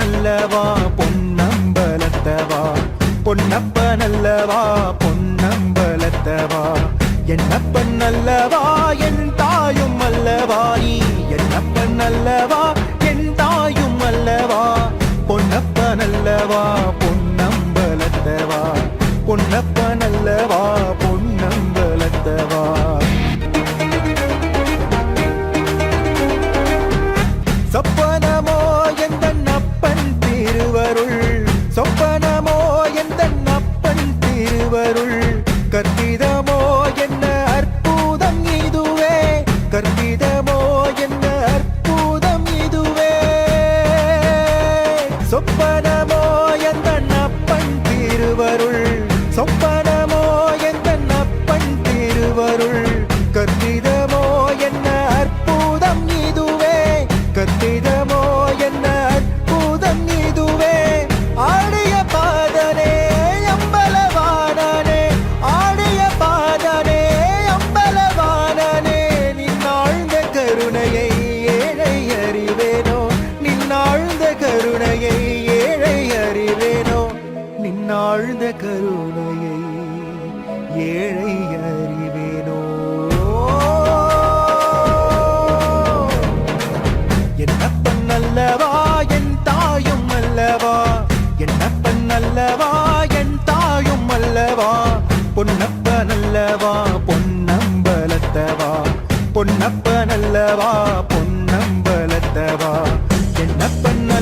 நல்லவா பொன்னம்பலத்தவா? பொன்னப்ப நல்லவா பொன்னம்பலத்தவா? என்னப்பன் நல்லவா என் தாயும் அல்லவா? நீ என்னப்பன் நல்லவா என் தாயும் அல்லவா? பொன்னப்ப நல்லவா பொன்னம்பலத்தவா? பொன்னப்ப நல்லவா பொன்னம்பலத்தவா? அவருள் கற்பிதமோ என்ன அற்புதம் இதுவே? கற்பிதமோ என்ன அற்புதம் இதுவே? சொப்பன கருணையை ஏழை அறிவேனோ? என் அப்பன் அல்லவா என் தாயும் அல்லவா? என் அப்பன் அல்லவா என் தாயும் அல்லவா? பொன்னப்பன் அல்லவா பொன்னம்பலத்தவா? பொன்னப்பன் அல்லவா பொன்னம்பலத்தவா? என்னப்பன் என் தாயும்